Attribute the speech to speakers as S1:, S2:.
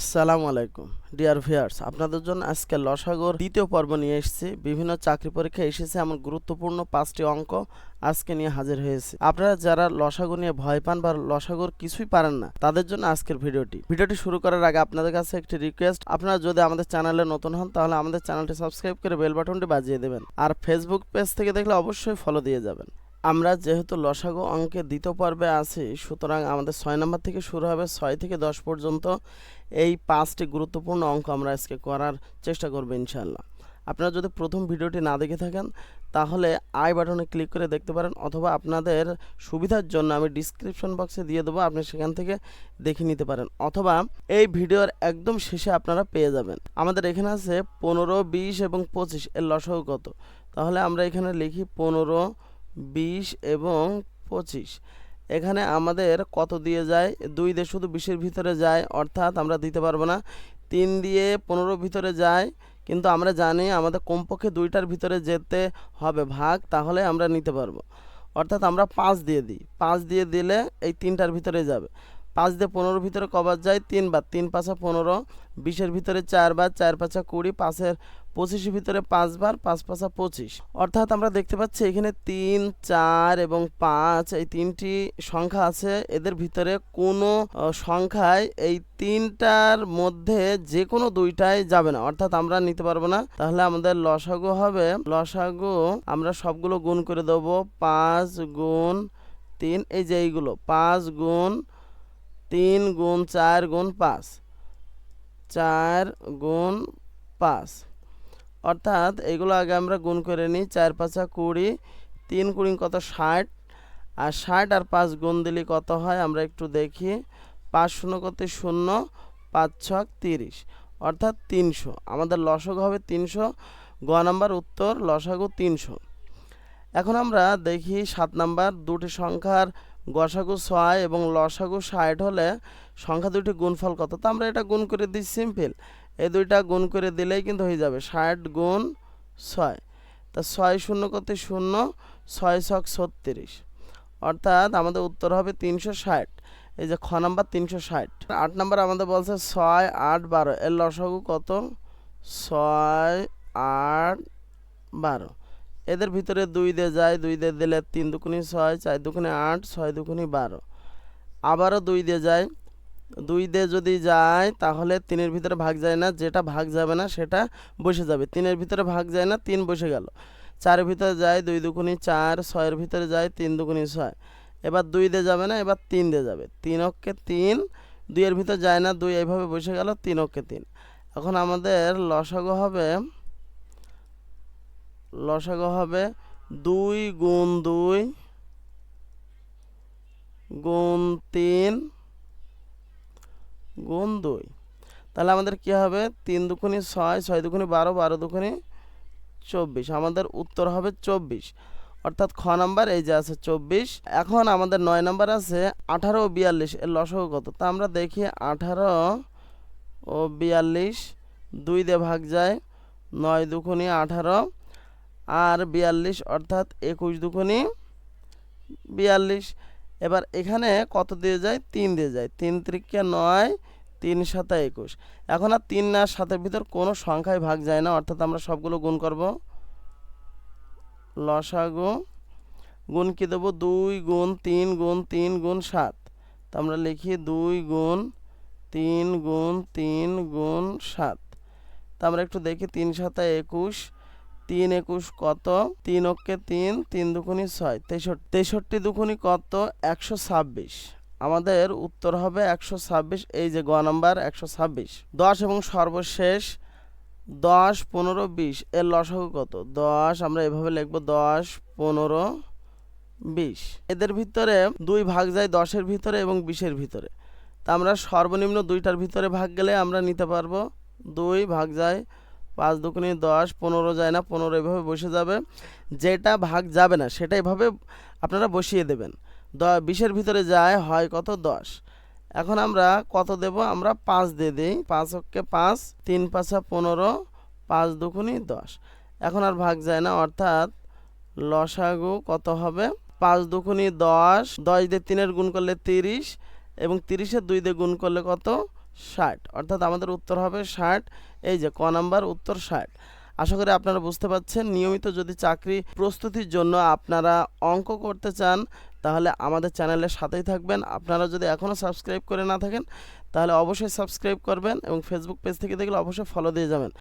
S1: আসসালামু আলাইকুম, dear viewers. আপনাদের জন্য আজকে লসাগর দ্বিতীয় পর্ব নিয়ে এসেছি। বিভিন্ন চাকরি পরীক্ষায় এসেছে, এমন গুরুত্বপূর্ণ পাঁচটি অঙ্ক আজকে নিয়ে হাজির হয়েছে। আপনারা যারা লসাগর নিয়ে ভয় পান বা লসাগর কিছুই পারেন না, তাদের জন্য আজকের ভিডিওটি। ভিডিওটি শুরু করার আগে আপনাদের কাছে একটি রিকোয়েস্ট আপনারা যদি আমাদের চ্যানেলে নতুন হন, তাহলে আমাদের চ্যানেলটি সাবস্ক্রাইব করে বেল বাটনটি বাজিয়ে দেবেন। আর ফেসবুক পেজ থেকে দেখলে অবশ্যই ফলো দিয়ে যাবেন। আমরা যেহেতু লসাগু অঙ্কে দ্বিতীয় পর্বে আছি, সুতরাং আমাদের ছয় নম্বর থেকে শুরু হবে ছয় থেকে দশ পর্যন্ত। এই পাঁচটি গুরুত্বপূর্ণ অঙ্ক আমরা আজকে করার চেষ্টা করব ইনশাল্লাহ আপনারা যদি প্রথম ভিডিওটি না দেখে থাকেন, তাহলে আই বাটনে ক্লিক করে দেখতে পারেন, অথবা আপনাদের সুবিধার জন্য আমি ডিসক্রিপশন বক্সে দিয়ে দেবো, আপনি সেখান থেকে দেখে নিতে পারেন, অথবা এই ভিডিওর একদম শেষে আপনারা পেয়ে যাবেন। আমাদের এখানে আছে পনেরো, বিশ এবং পঁচিশ, এর লসাগু কত? তাহলে আমরা এখানে লিখি পনেরো বিশ এবং পঁচিশ। এখানে আমাদের কত দিয়ে যায়? দুই দিয়ে শুধু বিশের ভিতরে যায়, অর্থাৎ আমরা দিতে পারব না। তিন দিয়ে পনেরো ভিতরে যায়, কিন্তু আমরা জানি আমাদের কমপক্ষে দুইটার ভিতরে যেতে হবে ভাগ, তাহলে আমরা নিতে পারব। অর্থাৎ আমরা পাঁচ দিয়ে দিই। পাঁচ দিয়ে দিলে এই তিনটার ভিতরে যাবে। পাঁচ দিয়ে পনেরোর ভিতরে কবার যায় তিনবার তিন পাঁচা পনেরো, বিশের ভিতরে চারবার চার পাঁচা কুড়ি, পাঁচের পঁচিশের ভিতরে পাঁচবার পাঁচ পাঁচা পঁচিশ। অর্থাৎ আমরা দেখতে পাচ্ছি এখানে তিন, চার এবং পাঁচ, এই তিনটি সংখ্যা আছে। এদের ভিতরে কোনো সংখ্যায় এই তিনটার মধ্যে যে কোনো দুইটাই যাবে না। অর্থাৎ আমরা নিতে পারব না। তাহলে আমাদের লসাগু হবে, লসাগু আমরা সবগুলো গুণ করে দেবো, পাঁচ গুণ তিন, এই যে এইগুলো, পাঁচ গুণ তিন গুণ চার গুণ পাঁচ। চার গুণ পাঁচ। অর্থাৎ এগুলো আগে আমরা গুণ করে নিই। চার পাঁচা কুড়ি, তিন কুড়ি কত ষাট, আর ষাট আর পাঁচ গুণ দিলে কত হয় আমরা একটু দেখি। পাঁচ শূন্য কত শূন্য, পাঁচ ছক তিরিশ। অর্থাৎ তিনশো। আমাদের লসাগু হবে তিনশো, গ নাম্বার উত্তর লসাগু তিনশো। এখন আমরা দেখি সাত নাম্বার দুটি সংখ্যার গসাগু ছয় এবং লসাগু ষাট হলে সংখ্যা দুটি গুণফল কত? তো আমরা এটা গুণ করে দিই সিম্পল। এই দুইটা গুণ করে দিলেই কিন্তু হয়ে যাবে ষাট গুণ ছয়। তা ছয় শূন্য কত? শূন্য। ছয় ছক ছত্রিশ। অর্থাৎ আমাদের উত্তর হবে তিনশো ষাট। এই যে খ নাম্বার তিনশো ষাট। আট নাম্বার আমাদের বলছে ছয় আট বারো। এর লসাগু কত? ছয় আট বারো। এদের ভিতরে দুই দিয়ে যায়, দুই দিয়ে দিলে তিন দুকুনি ছয়, চার দুকুনি আট, ছয় দুকুনি বারো। আবারও দুই দিয়ে যায়। দুই দিয়ে যদি যায়, তাহলে তিনের ভিতরে ভাগ যায় না, যেটা ভাগ যাবে না সেটা বসে যাবে। তিনের ভিতরে ভাগ যায় না, তিন বসে গেল। চারের ভিতরে যায়, দুই দুকুনি চার, ছয়ের ভিতরে যায়, তিন দুকুনি ছয়। এবার দুই দিয়ে যাবে না, এবার তিন দিয়ে যাবে। তিন অক্ষে তিন, দুইয়ের ভিতর যায় না, দুই এইভাবে বসে গেল, তিন অক্ষে তিন। এখন আমাদের লসাগু হবে লসাগু হবে দুই গুণ দুই গুণ তিন গুণ দুই। তাহলে আমাদের কি হবে? তিন দুখুনি ছয় ছয় দুখুনি বারো বারো দুখুনি চব্বিশ। আমাদের উত্তর হবে চব্বিশ। অর্থাৎ খ নাম্বার, এই যে আছে চব্বিশ। এখন আমাদের নয় নাম্বার আছে আঠারো ও বিয়াল্লিশ। এর লসগু কত? তা আমরা দেখি আঠারো ও বিয়াল্লিশ দুই দিয়ে ভাগ যায় নয় দুখুনি আঠারো। আর বিয়াল্লিশ, অর্থাৎ একুশ দুখনি বিয়াল্লিশ। এবার এখানে কত দিয়ে যায়? তিন দিয়ে যায়। তিন ত্রিকে নয়, তিন সাতা একুশ। এখন আর তিন আর সাতের ভিতর কোনো সংখ্যায় ভাগ যায় না, অর্থাৎ আমরা সবগুলো গুণ করব। লসাগু গুণ কি দেবো? দুই গুণ তিন গুণ তিন গুণ সাত। তো আমরা লিখি দুই গুণ তিন গুণ তিন গুণ সাত। তা আমরা একটু দেখি তিন সাতা একুশ তিন একুশ কত? তিন অক্ষে তিন তিন দুকুনি ছয়, তেষট্টি তেষট্টি দুকুনি কত? একশো ছাব্বিশ। আমাদের উত্তর হবে একশো ছাব্বিশ, এই যে গ নাম্বার, একশো ছাব্বিশ। দশ এবং সর্বশেষ দশ, পনেরো, বিশ, এর লসাগু কত? দশ, আমরা এভাবে লিখব দশ, পনেরো, বিশ। এদের ভিতরে দুই ভাগ যায় দশের ভিতরে এবং বিশের ভিতরে। তা আমরা সর্বনিম্ন দুইটার ভিতরে ভাগ গেলে আমরা নিতে পারব। দুই ভাগ যায় পাঁচ দুগুণে দশ, পনেরো যায় না, পনেরো এভাবে বসে যাবে। যেটা ভাগ যাবে না, সেটা এভাবে আপনারা বসিয়ে দেবেন। দ, বিশের ভিতরে যায়, হয় কত? দশ। এখন আমরা কত দেব? আমরা পাঁচ দিয়ে দিই। পাঁচ অক্ষে পাঁচ, তিন পাঁচা পনেরো, পাঁচ দুগুণি দশ। এখন আর ভাগ যায় না, অর্থাৎ লসাগু কত হবে? পাঁচ দুগুণি দশ দশ দিয়ে তিনের গুণ করলে তিরিশ, এবং তিরিশের দুই দিয়ে গুণ করলে কত? ষাট। অর্থাৎ আমাদের উত্তর হবে ষাট। এই যে, ক নাম্বার, উত্তর ষাট। আশা করি আপনারা বুঝতে পারছেন। নিয়মিত যদি চাকরি প্রস্তুতির জন্য আপনারা অঙ্ক করতে চান, তাহলে আমাদের চ্যানেলের সাথেই থাকবেন। আপনারা যদি এখনও সাবস্ক্রাইব করে না থাকেন, তাহলে অবশ্যই সাবস্ক্রাইব করবেন এবং ফেসবুক পেজ থেকে দেখলে অবশ্যই ফলো দিয়ে যাবেন।